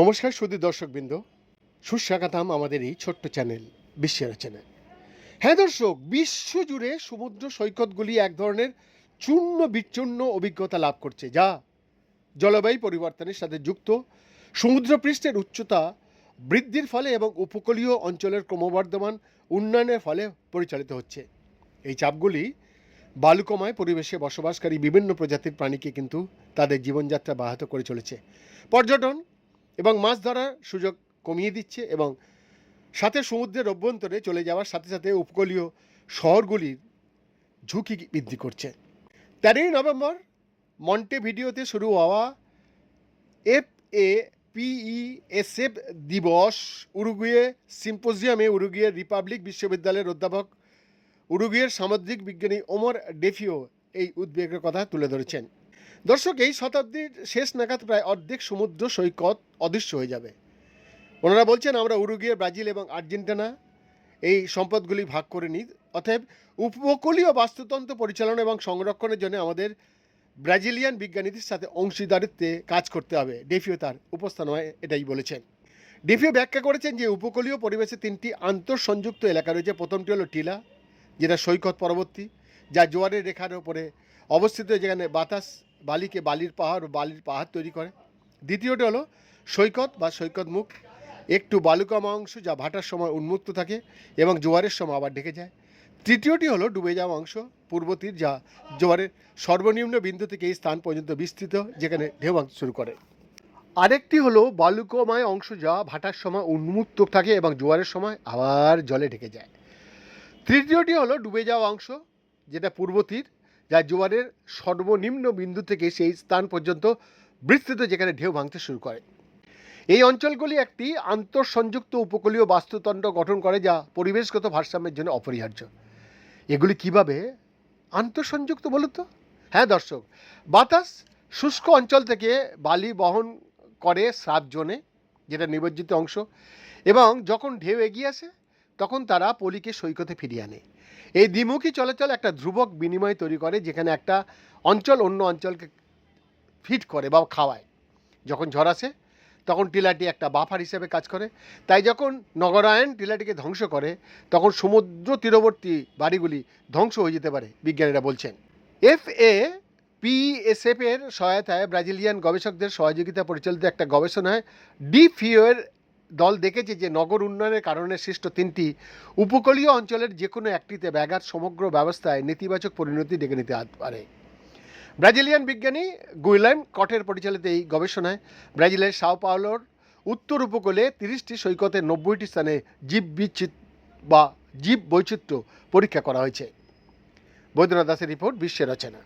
নমস্কার সুদী দর্শকবৃন্দ। সুস্বাগতম আমাদের এই ছোট্ট চ্যানেল বিশ্ব চ্যানেল। হ্যাঁ দর্শক বিশ্ব জুড়ে সমুদ্র সৈকতগুলি এক ধরনের চূর্ণ বিচ্ছূর্ণ অভিজ্ঞতা লাভ করছে, যা জলবায়ু পরিবর্তনের সাথে যুক্ত, সমুদ্রপৃষ্ঠের উচ্চতা বৃদ্ধির ফলে এবং উপকূলীয় অঞ্চলের ক্রমবর্ধমান উন্নয়নের ফলে পরিচালিত হচ্ছে। এই চাপগুলি বালুকময় পরিবেশে বসবাসকারী বিভিন্ন প্রজাতির প্রাণীকে কিন্তু তাদের জীবনযাত্রা ব্যাহত করে চলেছে। পর্যটন এবং মাছ ধরার সুযোগ কমিয়ে দিচ্ছে এবং সাথে সমুদ্রের অভ্যন্তরে চলে যাওয়ার সাথে সাথে উপকূলীয় শহরগুলির ঝুঁকি বৃদ্ধি করছে। তেরোই নভেম্বর মন্টে ভিডিওতে শুরু হওয়া এফ এ পিইএসএফ দিবস উরুগুয়ে সিম্পোজিয়ামে উরুগুয়ে রিপাবলিক বিশ্ববিদ্যালয়ের অধ্যাপক উরুগুয়ের সামুদ্রিক বিজ্ঞানী ওমর ডেফিও এই উদ্বেগের কথা তুলে ধরেছেন। দর্শক, এই শতাব্দীর শেষ নাগাদ প্রায় অর্ধেক সমুদ্র সৈকত অদৃশ্য হয়ে যাবে। ওনারা বলছেন, আমরা উরুগুয়ে, ব্রাজিল এবং আর্জেন্টিনা এই সম্পদগুলি ভাগ করে নিই। অতএব উপকূলীয় বাস্তুতন্ত্র পরিচালনা এবং সংরক্ষণের জন্য আমাদের ব্রাজিলিয়ান বিজ্ঞানীদের সাথে অংশীদারিত্বে কাজ করতে হবে। ডেফিও তার উপস্থানায় এটাই বলেছেন। ডেফিও ব্যাখ্যা করেছেন যে, উপকূলীয় পরিবেশে তিনটি আন্তঃসংযুক্ত এলাকা রয়েছে। প্রথমটি হলো টিলা যেটা সৈকত পরবর্তী, যা জোয়ারের রেখার ওপরে অবস্থিত, যেখানে বাতাস বালিকে বালির পাহাড় ও বালির পাহাড় তৈরি করে। দ্বিতীয়টি হলো সৈকত বা সৈকত মুখ। একটু বালুকামা অংশ যা ভাটার সময় উন্মুক্ত থাকে এবং জোয়ারের সময় আবার ঢেকে যায়। তৃতীয়টি হলো ডুবে যাওয়া অংশ, পূর্ব তীর যা জোয়ারের সর্বনিম্ন বিন্দু থেকে এই স্থান পর্যন্ত বিস্তৃত, যেখানে ঢেউ শুরু করে। আরেকটি হলো বালুকময় অংশ যা ভাটার সময় উন্মুক্ত থাকে এবং জোয়ারের সময় আবার জলে ঢেকে যায়। তৃতীয়টি হলো ডুবে যাওয়া অংশ, যেটা পূর্ব তীর, যা জোয়ারের সর্বনিম্ন বিন্দু থেকে সেই স্থান পর্যন্ত বিস্তৃত, যেখানে ঢেউ ভাঙতে শুরু করে। এই অঞ্চলগুলি একটি আন্তঃসংযুক্ত উপকূলীয় বাস্তুতন্ত্র গঠন করে, যা পরিবেশগত ভারসাম্যের জন্য অপরিহার্য। এগুলি কীভাবে আন্তঃসংযুক্ত বলুন তো? হ্যাঁ দর্শক, বাতাস শুষ্ক অঞ্চল থেকে বালি বহন করে স্রাব জোনে, যেটা নিবজ্জিত অংশ, এবং যখন ঢেউ এগিয়ে আসে তখন তারা পলিকে সৈকতে ফিরিয়ে আনে। এই দ্বিমুখী চলাচল একটা ধ্রুবক বিনিময় তৈরি করে, যেখানে একটা অঞ্চল অন্য অঞ্চলকে ফিট করে বা খাওয়ায়। যখন ঝড় আসে, তখন টিলাটি একটা বাফার হিসেবে কাজ করে। তাই যখন নগরায়ণ টিলাটিকে ধ্বংস করে, তখন সমুদ্র তীরবর্তী বাড়িগুলি ধ্বংস হয়ে যেতে পারে, বিজ্ঞানীরা বলছেন। এফ এ পিএসএফ এর সহায়তায় ব্রাজিলিয়ান গবেষকদের সহযোগিতা পরিচালিত একটা গবেষণায় ডিফিওর দল দেখেছে যে নগর উন্নয়নের কারণে সৃষ্ট তিনটি উপকূলীয় অঞ্চলের যে কোনো একটিতে ব্যাঘাত সমগ্র ব্যবস্থায় নেতিবাচক পরিণতি ডেকে নিতে পারে। ব্রাজিলিয়ান বিজ্ঞানী গুইলাম কটের পরিচালিত এই গবেষণায় ব্রাজিলের সাও পাওলোর উত্তর উপকূলে তিরিশটি সৈকতের নব্বইটি স্থানে জীব বিচিত বা জীব বৈচিত্র্য পরীক্ষা করা হয়েছে। বৈদ্যনাথ দাসের রিপোর্ট বিশ্বের রচনা